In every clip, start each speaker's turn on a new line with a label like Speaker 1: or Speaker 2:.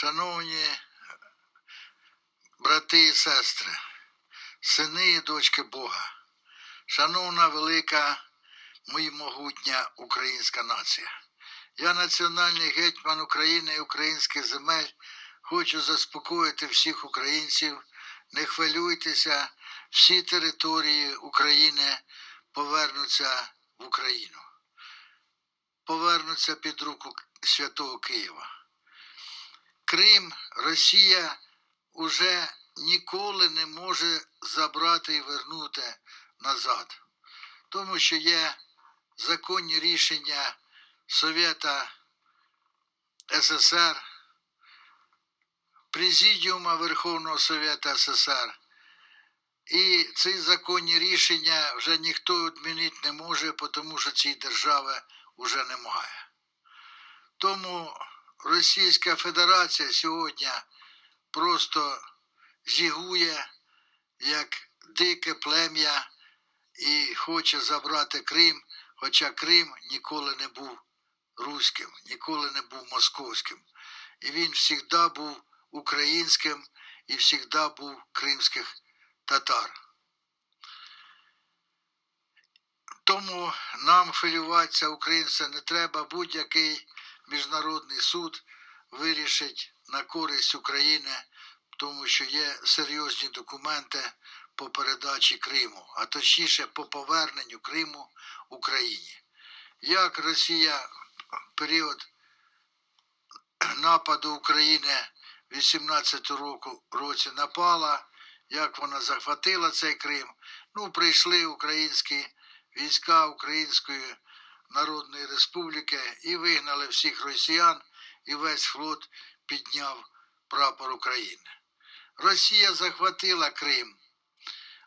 Speaker 1: Шановні брати і сестри, сини і дочки Бога, шановна велика моя могутня українська нація. Я національний гетьман України і українських земель. Хочу заспокоїти всіх українців. Не хвилюйтеся, всі території України повернуться в Україну. Повернуться під руку Святого Києва. Крим Росія уже ніколи не може забрати і вернути назад, тому що є законні рішення Совєта СССР, Президіума Верховного Совєта СССР. І ці законні рішення вже ніхто відмінити не може, тому що цієї держави вже немає. Тому Російська Федерація сьогодні просто зігує як дике плем'я і хоче забрати Крим, хоча Крим ніколи не був руським, ніколи не був московським. І він завжди був українським і завжди був кримських татар. Тому нам хвилюватися українцям не треба. Будь-який міжнародний суд вирішить на користь України, тому що є серйозні документи по передачі Криму, а точніше по поверненню Криму Україні. Як Росія в період нападу України в 18 року році напала, як вона захватила цей Крим. Ну, прийшли українські війська Української Народної Республіки і вигнали всіх росіян, і весь флот підняв прапор України. Росія захватила Крим.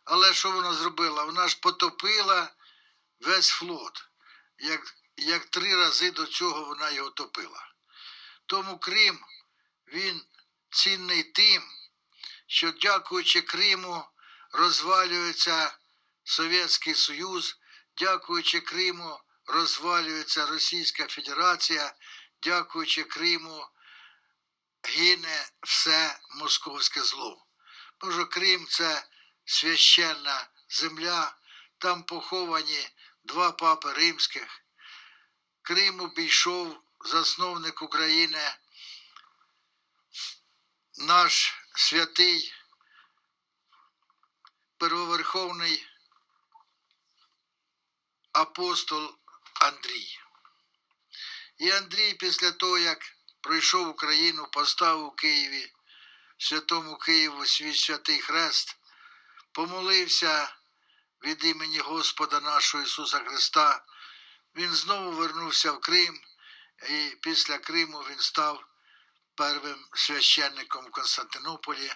Speaker 1: Але що вона зробила? Вона ж потопила весь флот. Як, як три рази до цього вона його топила. Тому Крим, він цінний тим, що дякуючи Криму розвалюється Совєтський Союз, дякуючи Криму розвалюється Російська Федерація, дякуючи Криму гине все московське зло. Що Крим це священна земля, там поховані два папи римських. Крим обійшов засновник України, наш святий первоверховний апостол Андрій. І Андрій після того, як пройшов Україну, поставив у Києві, святому Києву свій святий хрест, помолився від імені Господа нашого Ісуса Христа. Він знову вернувся в Крим, і після Криму він став первим священником в Константинополі,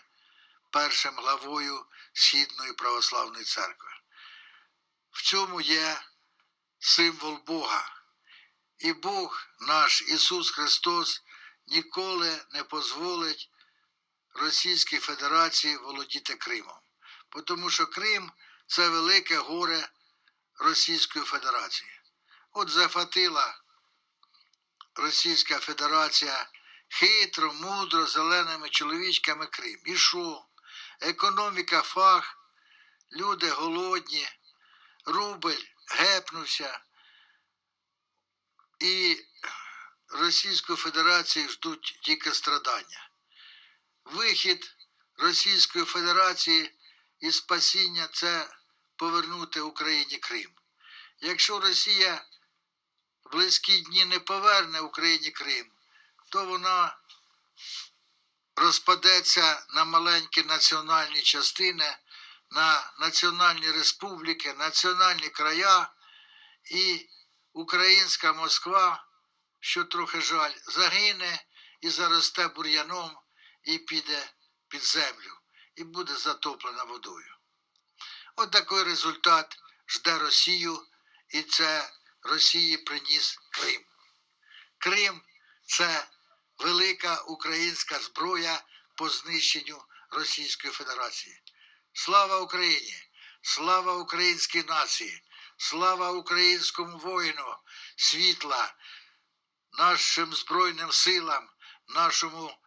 Speaker 1: першим главою Східної православної церкви. В цьому є символ Бога. І Бог наш Ісус Христос ніколи не дозволить Російській Федерації володіти Кримом. Тому що Крим це велике горе Російської Федерації. От захватила Російська Федерація хитро, мудро, зеленими чоловічками Крим. І що? Економіка фах, люди голодні, рубль гепнувся. І Російську Федерацію ждуть тільки страдання. Вихід Російської Федерації і спасіння це повернути Україні Крим. Якщо Росія в близькі дні не поверне Україні Крим, то вона розпадеться на маленькі національні частини, на національні республіки, національні края і українська Москва, що трохи жаль, загине і заросте бур'яном і піде під землю, і буде затоплена водою. От такий результат жде Росію, і це Росії приніс Крим. Крим це велика українська зброя по знищенню Російської Федерації. Слава Україні! Слава українській нації! Слава українському воїну, світла, нашим Збройним силам, нашому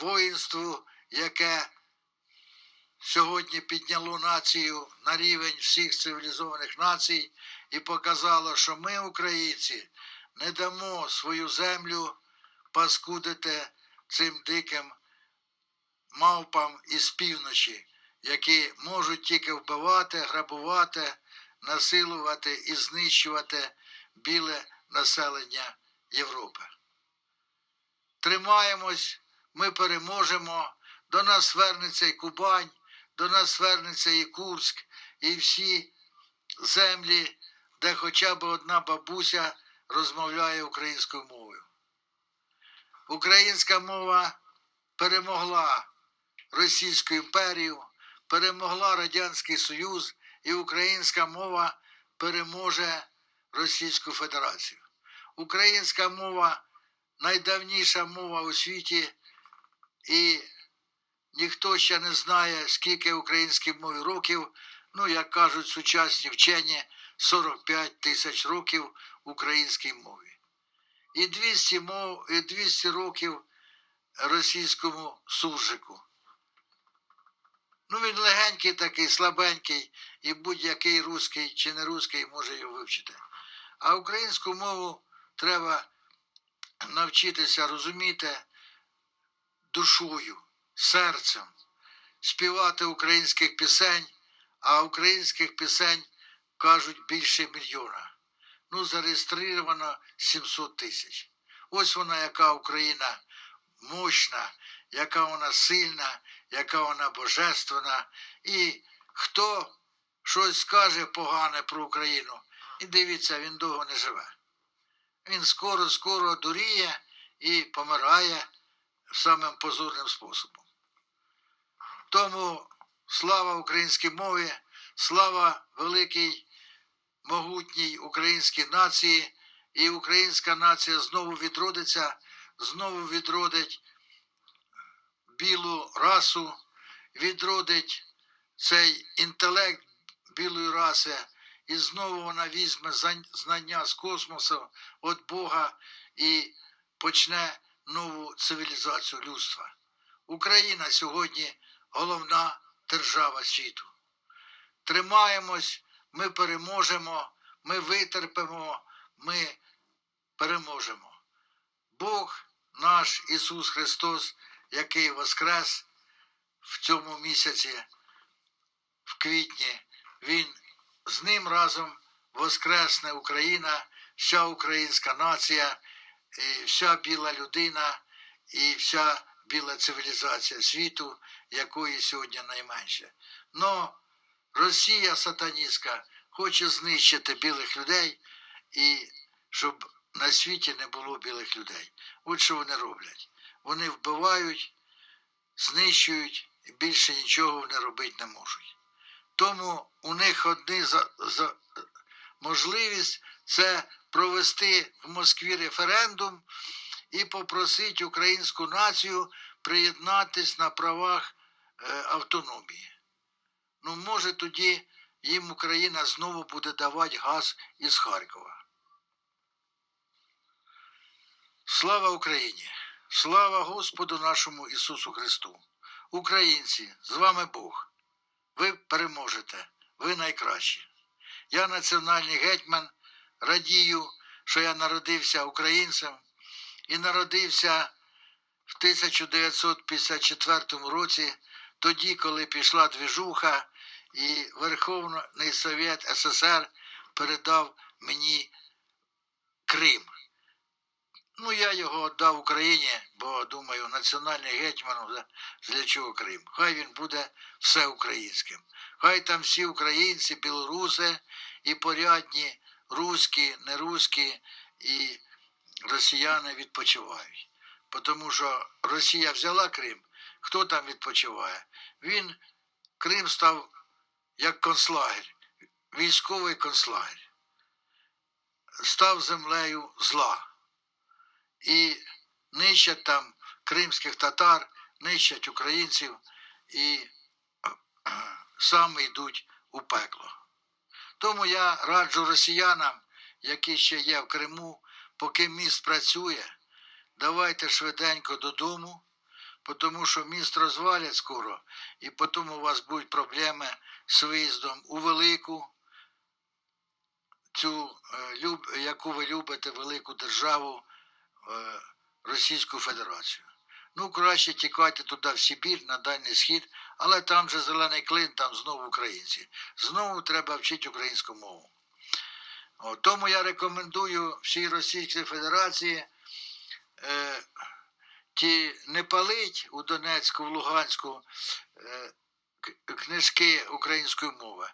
Speaker 1: воїнству, яке сьогодні підняло націю на рівень всіх цивілізованих націй і показало, що ми, українці, не дамо свою землю паскудити цим диким мавпам із півночі, які можуть тільки вбивати, грабувати, насилувати і знищувати біле населення Європи. Тримаємось, ми переможемо, до нас вернеться і Кубань, до нас вернеться і Курськ, і всі землі, де хоча б одна бабуся розмовляє українською мовою. Українська мова перемогла Російську імперію, перемогла Радянський Союз, і українська мова переможе Російську Федерацію. Українська мова найдавніша мова у світі, і ніхто ще не знає, скільки українській мові років. Ну, як кажуть сучасні вчені, 45 тисяч років українській мові. І 200, мов, і 200 років російському суржику. Ну, він легенький такий, слабенький, і будь-який русський чи не русський може його вивчити. А українську мову треба навчитися розуміти душою, серцем, співати українських пісень, а українських пісень кажуть більше мільйона. Ну, зареєстровано 700 тисяч. Ось вона, яка Україна мощна, яка вона сильна, яка вона божественна. І хто щось скаже погане про Україну, і дивіться, він довго не живе. Він скоро-скоро дуріє і помирає самим позорним способом. Тому слава українській мові, слава великій могутній українській нації, і українська нація знову відродиться, знову відродить білу расу, відродить цей інтелект білої раси, і знову вона візьме знання з космосу від Бога і почне нову цивілізацію людства. Україна сьогодні головна держава світу. Тримаємось, ми переможемо, ми витерпимо, ми переможемо. Бог наш Ісус Христос, який воскрес в цьому місяці, в квітні, Він з ним разом воскресне Україна, вся українська нація, і вся біла людина і вся біла цивілізація світу, якої сьогодні найменше. Но Росія сатаністська хоче знищити білих людей і щоб на світі не було білих людей. От що вони роблять. Вони вбивають, знищують і більше нічого вони робити не можуть. Тому у них одні за, за можливість це провести в Москві референдум і попросити українську націю приєднатись на правах е, автономії. Ну, може, тоді їм Україна знову буде давати газ із Харкова. Слава Україні! Слава Господу нашому Ісусу Христу! Українці, з вами Бог! Ви переможете, ви найкращі. Я національний гетьман, радію, що я народився українцем і народився в 1954 році, тоді, коли пішла двіжуха, і Верховний Совет СССР передав мені Крим. Ну, я його віддав Україні, бо думаю, національний гетьман для чого Крим. Хай він буде всеукраїнським. Хай там всі українці, білоруси і порядні, руські, неруські і росіяни відпочивають. Тому що Росія взяла Крим, хто там відпочиває? Він, Крим став як концлагер, військовий концлагер. Став землею зла. І нищать там кримських татар, нищать українців і саме йдуть у пекло. Тому я раджу росіянам, які ще є в Криму, поки міст працює, давайте швиденько додому, тому що міст розвалять скоро, і потім у вас будуть проблеми з виїздом у велику, цю, е, яку ви любите, велику державу Російську Федерацію. Ну, краще тікайте туди в Сибір, на Дальній Схід, але там же зелений клин, там знову українці. Знову треба вчити українську мову. О, тому я рекомендую всій Російській Федерації е, ті не палить у Донецьку, в Луганську е, книжки української мови,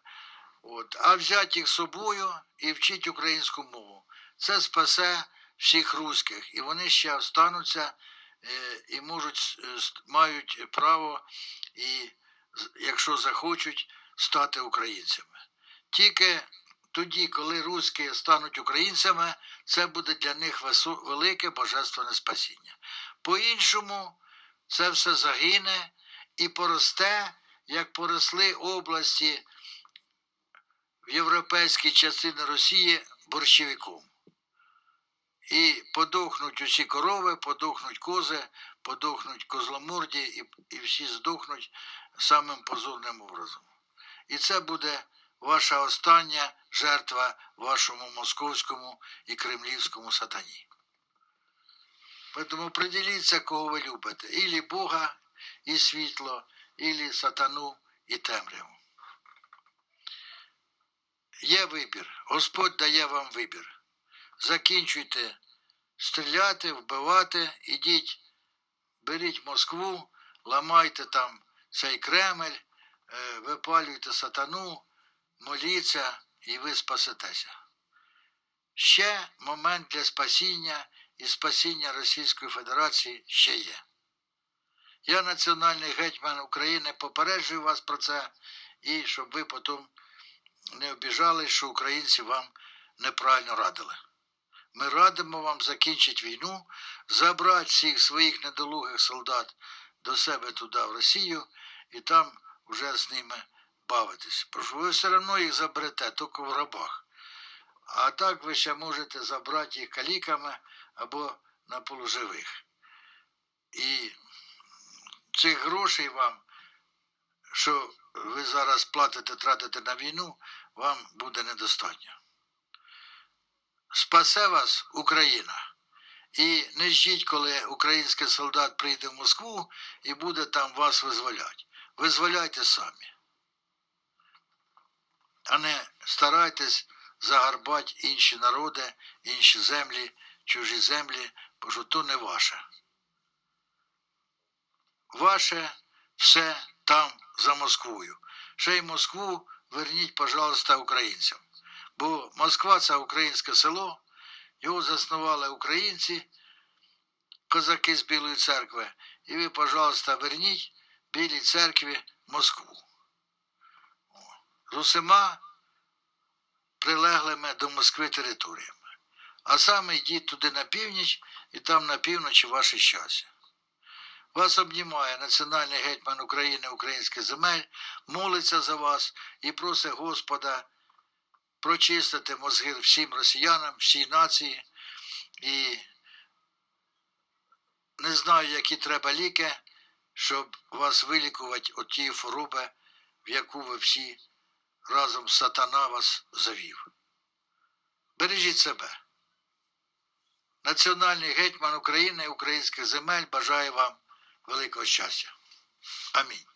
Speaker 1: от, а взяти їх з собою і вчити українську мову. Це спасе всіх русських, і вони ще остануться е, і можуть, е, мають право, і, якщо захочуть, стати українцями. Тільки тоді, коли русські стануть українцями, це буде для них велике божественне спасіння. По-іншому це все загине і поросте, як поросли області в європейській частині Росії борщевиком. І подохнуть усі корови, подохнуть кози, подохнуть козломорді, і, і всі здохнуть самим позорним образом. І це буде ваша остання жертва вашому московському і кремлівському сатані. Тому приділіться, кого ви любите. Ілі Бога і світло, ілі сатану і темряву. Є вибір. Господь дає вам вибір. Закінчуйте стріляти, вбивати, ідіть, беріть Москву, ламайте там цей Кремль, е, випалюйте сатану, моліться, і ви спасетеся. Ще момент для спасіння і спасіння Російської Федерації ще є. Я, національний гетьман України, попереджую вас про це, і щоб ви потім не обіжали, що українці вам неправильно радили. Ми радимо вам закінчити війну, забрати всіх своїх недолугих солдат до себе туди, в Росію, і там вже з ними бавитись. Бо ви все одно їх заберете, тільки в рабах. А так ви ще можете забрати їх каліками або на полуживих. І цих грошей вам, що ви зараз платите, тратите на війну, вам буде недостатньо. Спасе вас Україна. І не ждіть, коли український солдат прийде в Москву і буде там вас визволяти. Визволяйте самі. А не старайтесь загарбати інші народи, інші землі, чужі землі, бо що то не ваше. Ваше все там за Москвою. Ще й Москву верніть, пожалуйста, українцям. Бо Москва це українське село, його заснували українці, козаки з Білої церкви. І ви, пожалуйста, верніть Білій церкві Москву. З усіма прилеглими до Москви територіями. А саме йдіть туди на північ і там на півночі ваше щастя. Вас обнімає національний гетьман України українських земель, молиться за вас і просить Господа прочистити мозги всім росіянам, всій нації. І не знаю, які треба ліки, щоб вас вилікувати від тієї хвороби, в яку ви всі разом сатана вас завів. Бережіть себе. Національний гетьман України українських земель бажає вам великого щастя. Амінь.